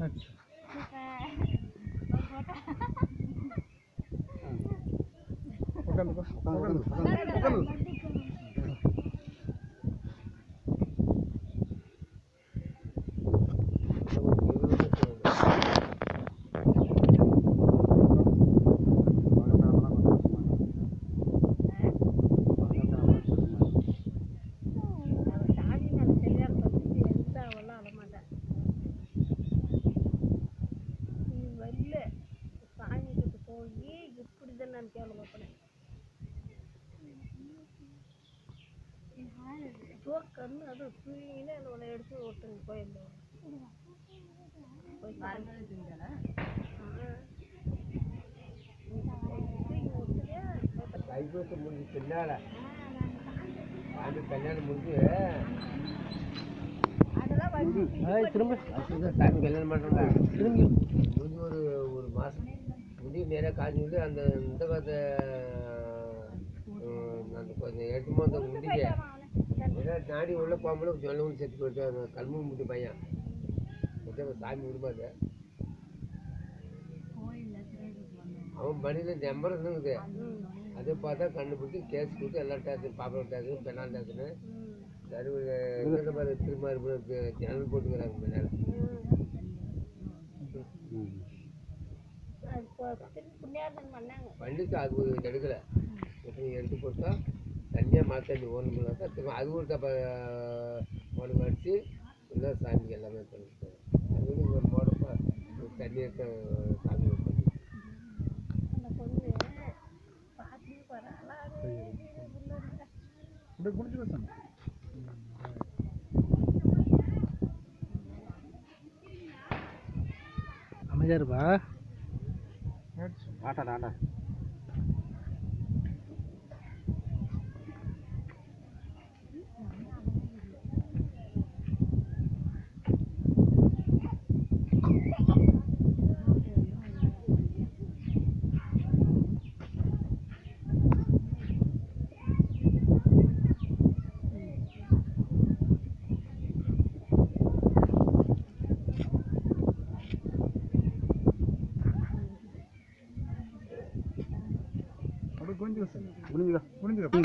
আচ্ছা। ওখানে ওখানে ওখানে நான் கேள்வி பார்ப்பேன் கண்ணு அது தூயின்னு உன்னை எடுத்து ஒருத்தங்க போயிருந்தோம் தைப்பூசம் முடிஞ்சு பின்னால சாமி கல்யாணம் முடிஞ்சு திரும்ப கல்யாணம் பண்ணுறோங்க திரும்பி முடிஞ்சு ஒரு ஒரு மாதம் முடி நேராக காஞ்சி விட்டு அந்த இந்த காலத்தை அந்த கொஞ்சம் எடுத்துமோ அந்த முடிக்க ஏதாவது நாடி உள்ள போகும்போது சொல்ல ஒன்று செத்து போயிட்டு அந்த கல்மு முடி பையன். சாமி விடுமாது அவன் மடியில் நம்பர் இருந்துங்குது அதை பார்த்தா கண்டுபிடிச்சி கேஸ் கொடுத்து எல்லா டேக்ஸும் பாப்பா டேக்ஸும் பெண்ணால் டேக்ஸுன்னு திரும்ப ஜன்னல் போட்டுக்கிறாங்க முன்னால் பண்ணிட்டு அது எடுக்கலை. எடுத்து கொடுத்தா தனியாக ஓடணும் போனாக்கா திரும்ப அது ஒரு தப்ப உடம்பு அடித்து இல்லை சாமிக்கு எல்லாமே பண்ணிட்டு அது வந்து இங்கே போடப்போ தண்ணி எடுத்து சாமி பொண்ணு பார்த்து வராளா அப்படியே குடிச்சு வச்சாங்க அமைதியா இருப்பா? આઠ આઠ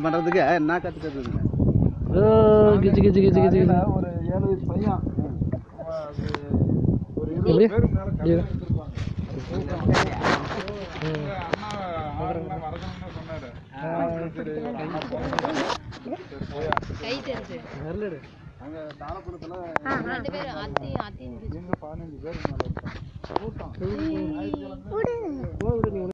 பண்ணுறதுக்கு என்ன கற்றுக்கிறதுங்க ஓ கிச்சு கிச்சு கிச்சு கிச்சு. ஒரு ஏழு வயசு பையன். அது ஒரு? இருபது பேருக்கு மேல. அண்ணா வரணும்னு சொன்னாரு. வரலடு. அங்க ரெண்டு எங்க பதினஞ்சு மேல இருக்காங்க. கூட்டம்.